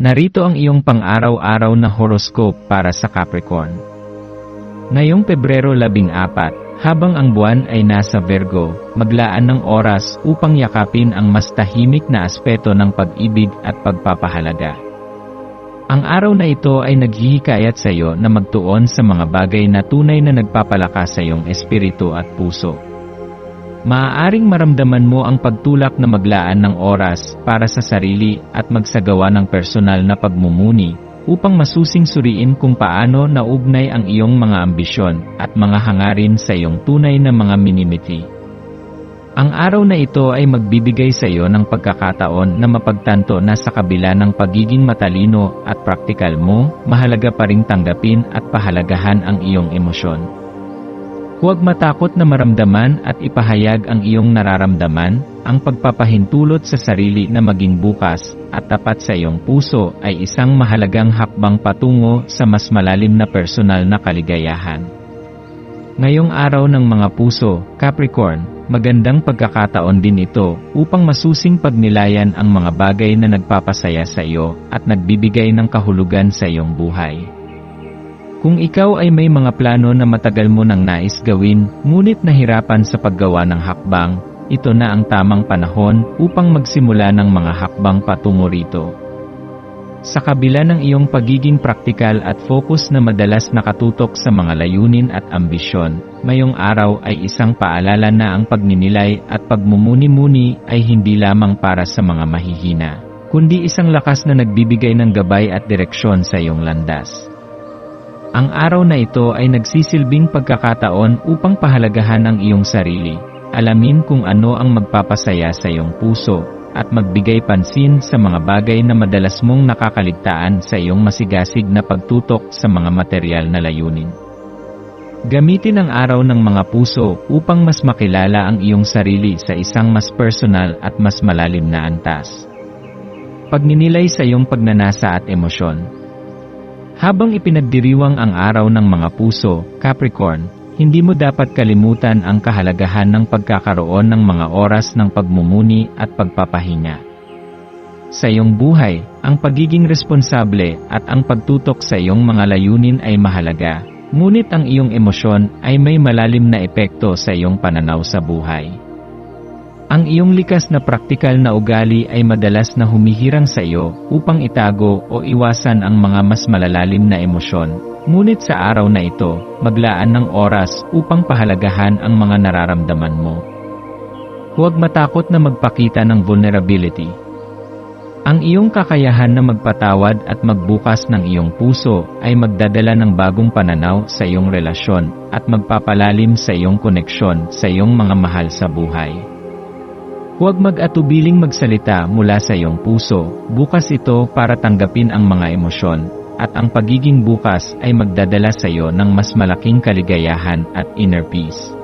Narito ang iyong pang-araw-araw na horoscope para sa Capricorn. Ngayong Pebrero 14, habang ang buwan ay nasa Virgo, maglaan ng oras upang yakapin ang mas tahimik na aspeto ng pag-ibig at pagpapahalaga. Ang araw na ito ay naghihikayat sa iyo na magtuon sa mga bagay na tunay na nagpapalakas sa iyong espiritu at puso. Maaaring maramdaman mo ang pagtulak na maglaan ng oras para sa sarili at magsagawa ng personal na pagmumuni upang masusing suriin kung paano naugnay ang iyong mga ambisyon at mga hangarin sa iyong tunay na mga minimiti. Ang araw na ito ay magbibigay sa iyo ng pagkakataon na mapagtanto na sa kabila ng pagiging matalino at praktikal mo, mahalaga pa ring tanggapin at pahalagahan ang iyong emosyon. Huwag matakot na maramdaman at ipahayag ang iyong nararamdaman, ang pagpapahintulot sa sarili na maging bukas at tapat sa iyong puso ay isang mahalagang hakbang patungo sa mas malalim na personal na kaligayahan. Ngayong araw ng mga puso, Capricorn, magandang pagkakataon din ito upang masusing pagnilayan ang mga bagay na nagpapasaya sa iyo at nagbibigay ng kahulugan sa iyong buhay. Kung ikaw ay may mga plano na matagal mo nang nais gawin, ngunit nahirapan sa paggawa ng hakbang, ito na ang tamang panahon upang magsimula ng mga hakbang patungo rito. Sa kabila ng iyong pagiging praktikal at focus na madalas nakatutok sa mga layunin at ambisyon, mayong araw ay isang paalala na ang pagninilay at pagmumuni-muni ay hindi lamang para sa mga mahihina, kundi isang lakas na nagbibigay ng gabay at direksyon sa iyong landas. Ang araw na ito ay nagsisilbing pagkakataon upang pahalagahan ang iyong sarili. Alamin kung ano ang magpapasaya sa iyong puso, at magbigay pansin sa mga bagay na madalas mong nakakaligtaan sa iyong masigasig na pagtutok sa mga material na layunin. Gamitin ang araw ng mga puso upang mas makilala ang iyong sarili sa isang mas personal at mas malalim na antas. Pagninilay sa iyong pagnanasa at emosyon, habang ipinagdiriwang ang araw ng mga puso, Capricorn, hindi mo dapat kalimutan ang kahalagahan ng pagkakaroon ng mga oras ng pagmumuni at pagpapahinga. Sa iyong buhay, ang pagiging responsable at ang pagtutok sa iyong mga layunin ay mahalaga, ngunit ang iyong emosyon ay may malalim na epekto sa iyong pananaw sa buhay. Ang iyong likas na praktikal na ugali ay madalas na humihirang sa iyo upang itago o iwasan ang mga mas malalalim na emosyon. Ngunit sa araw na ito, maglaan ng oras upang pahalagahan ang mga nararamdaman mo. Huwag matakot na magpakita ng vulnerability. Ang iyong kakayahan na magpatawad at magbukas ng iyong puso ay magdadala ng bagong pananaw sa iyong relasyon at magpapalalim sa iyong koneksyon sa iyong mga mahal sa buhay. Huwag mag-atubiling magsalita mula sa iyong puso, bukas ito para tanggapin ang mga emosyon, at ang pagiging bukas ay magdadala sa iyo ng mas malaking kaligayahan at inner peace.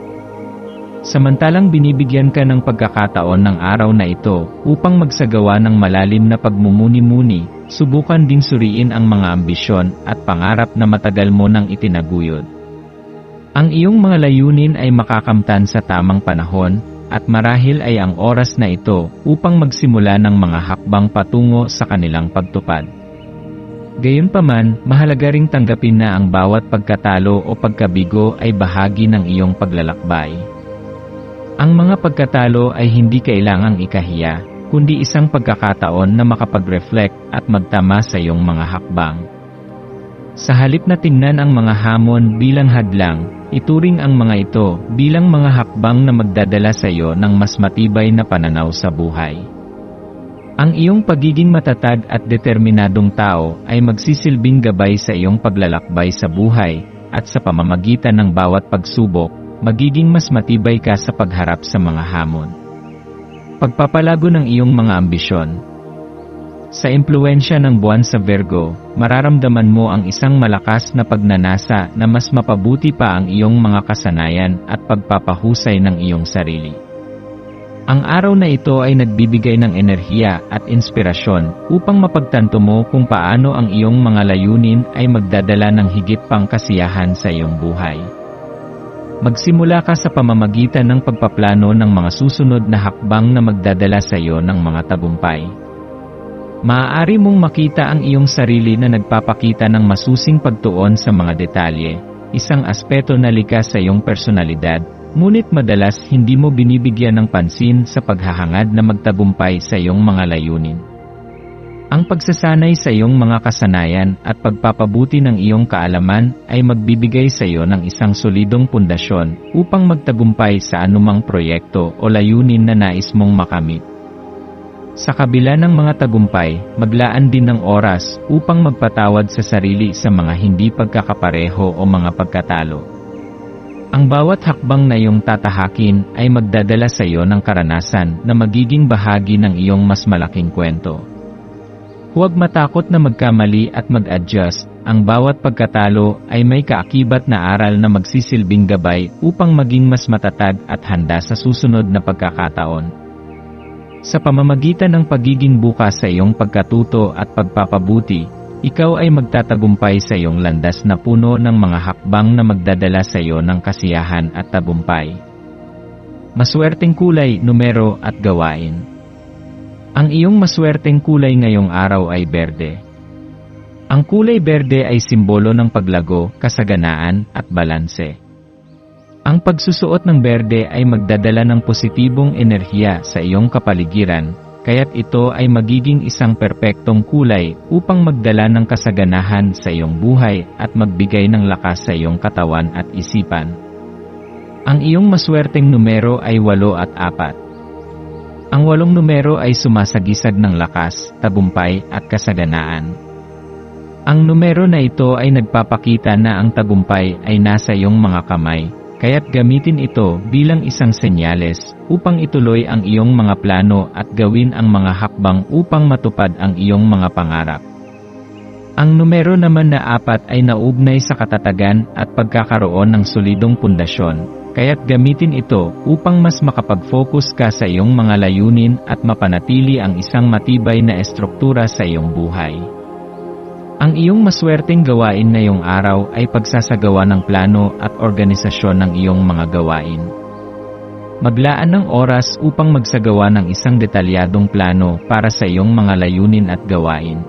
Samantalang binibigyan ka ng pagkakataon ng araw na ito upang magsagawa ng malalim na pagmumuni-muni, subukan ding suriin ang mga ambisyon at pangarap na matagal mo nang itinaguyod. Ang iyong mga layunin ay makakamtan sa tamang panahon, at marahil ay ang oras na ito upang magsimula ng mga hakbang patungo sa kanilang pagtupad. Gayunpaman, mahalaga ring tanggapin na ang bawat pagkatalo o pagkabigo ay bahagi ng iyong paglalakbay. Ang mga pagkatalo ay hindi kailangang ikahiya, kundi isang pagkakataon na makapag-reflect at magtama sa iyong mga hakbang. Sa halip na tingnan ang mga hamon bilang hadlang, Ituring ang mga ito bilang mga hakbang na magdadala sa iyo ng mas matibay na pananaw sa buhay. Ang iyong pagiging matatag at determinadong tao ay magsisilbing gabay sa iyong paglalakbay sa buhay, at sa pamamagitan ng bawat pagsubok, magiging mas matibay ka sa pagharap sa mga hamon. Pagpapalago ng iyong mga ambisyon Sa impluensya ng buwan sa Virgo, mararamdaman mo ang isang malakas na pagnanasa na mas mapabuti pa ang iyong mga kasanayan at pagpapahusay ng iyong sarili. Ang araw na ito ay nagbibigay ng enerhiya at inspirasyon upang mapagtanto mo kung paano ang iyong mga layunin ay magdadala ng higit pang kasiyahan sa iyong buhay. Magsimula ka sa pamamagitan ng pagpaplano ng mga susunod na hakbang na magdadala sa iyo ng mga tabumpay. Maaari mong makita ang iyong sarili na nagpapakita ng masusing pagtuon sa mga detalye, isang aspeto na likas sa iyong personalidad, ngunit madalas hindi mo binibigyan ng pansin sa paghahangad na magtagumpay sa iyong mga layunin. Ang pagsasanay sa iyong mga kasanayan at pagpapabuti ng iyong kaalaman ay magbibigay sa iyo ng isang solidong pundasyon upang magtagumpay sa anumang proyekto o layunin na nais mong makamit. Sa kabila ng mga tagumpay, maglaan din ng oras upang magpatawad sa sarili sa mga hindi pagkakapareho o mga pagkatalo. Ang bawat hakbang na iyong tatahakin ay magdadala sa iyo ng karanasan na magiging bahagi ng iyong mas malaking kwento. Huwag matakot na magkamali at mag-adjust, ang bawat pagkatalo ay may kaakibat na aral na magsisilbing gabay upang maging mas matatag at handa sa susunod na pagkakataon. Sa pamamagitan ng pagiging bukas sa iyong pagkatuto at pagpapabuti, ikaw ay magtatagumpay sa iyong landas na puno ng mga hakbang na magdadala sa iyo ng kasiyahan at tagumpay. Maswerteng kulay, numero at gawain. Ang iyong maswerteng kulay ngayong araw ay berde. Ang kulay berde ay simbolo ng paglago, kasaganaan, at balanse. Ang pagsusuot ng berde ay magdadala ng positibong enerhiya sa iyong kapaligiran, kaya't ito ay magiging isang perpektong kulay upang magdala ng kasaganahan sa iyong buhay at magbigay ng lakas sa iyong katawan at isipan. Ang iyong maswerteng numero ay 8 at 4. Ang walong numero ay sumasagisag ng lakas, tagumpay at kasaganaan. Ang numero na ito ay nagpapakita na ang tagumpay ay nasa iyong mga kamay, kaya't gamitin ito bilang isang senyales upang ituloy ang iyong mga plano at gawin ang mga hakbang upang matupad ang iyong mga pangarap. Ang numero naman na apat ay naugnay sa katatagan at pagkakaroon ng solidong pundasyon, kaya't gamitin ito upang mas makapag-focus ka sa iyong mga layunin at mapanatili ang isang matibay na estruktura sa iyong buhay. Ang iyong maswerteng gawain na iyong araw ay pagsasagawa ng plano at organisasyon ng iyong mga gawain. Maglaan ng oras upang magsagawa ng isang detalyadong plano para sa iyong mga layunin at gawain.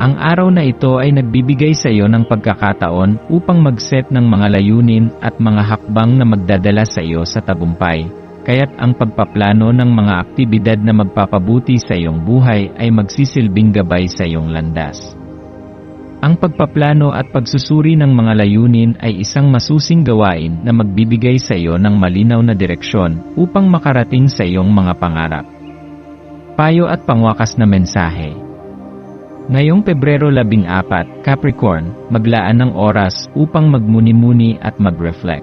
Ang araw na ito ay nagbibigay sa iyo ng pagkakataon upang mag-set ng mga layunin at mga hakbang na magdadala sa iyo sa tagumpay, kaya't ang pagpaplano ng mga aktibidad na magpapabuti sa iyong buhay ay magsisilbing gabay sa iyong landas. Ang pagpaplano at pagsusuri ng mga layunin ay isang masusing gawain na magbibigay sa iyo ng malinaw na direksyon upang makarating sa iyong mga pangarap. Payo at pangwakas na mensahe Ngayong Pebrero 14, Capricorn, maglaan ng oras upang magmuni-muni at mag-reflect.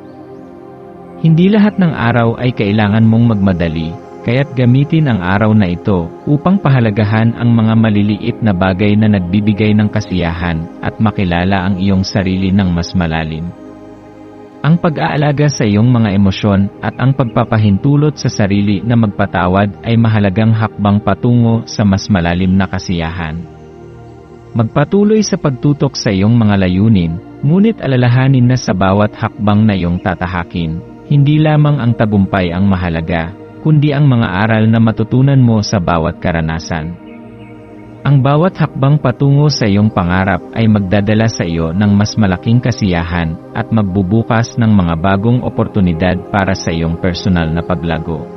Hindi lahat ng araw ay kailangan mong magmadali, kaya't gamitin ang araw na ito upang pahalagahan ang mga maliliit na bagay na nagbibigay ng kasiyahan at makilala ang iyong sarili ng mas malalim. Ang pag-aalaga sa iyong mga emosyon at ang pagpapahintulot sa sarili na magpatawad ay mahalagang hakbang patungo sa mas malalim na kasiyahan. Magpatuloy sa pagtutok sa iyong mga layunin, ngunit alalahanin na sa bawat hakbang na iyong tatahakin, hindi lamang ang tagumpay ang mahalaga, kundi ang mga aral na matutunan mo sa bawat karanasan. Ang bawat hakbang patungo sa iyong pangarap ay magdadala sa iyo ng mas malaking kasiyahan at magbubukas ng mga bagong oportunidad para sa iyong personal na paglago.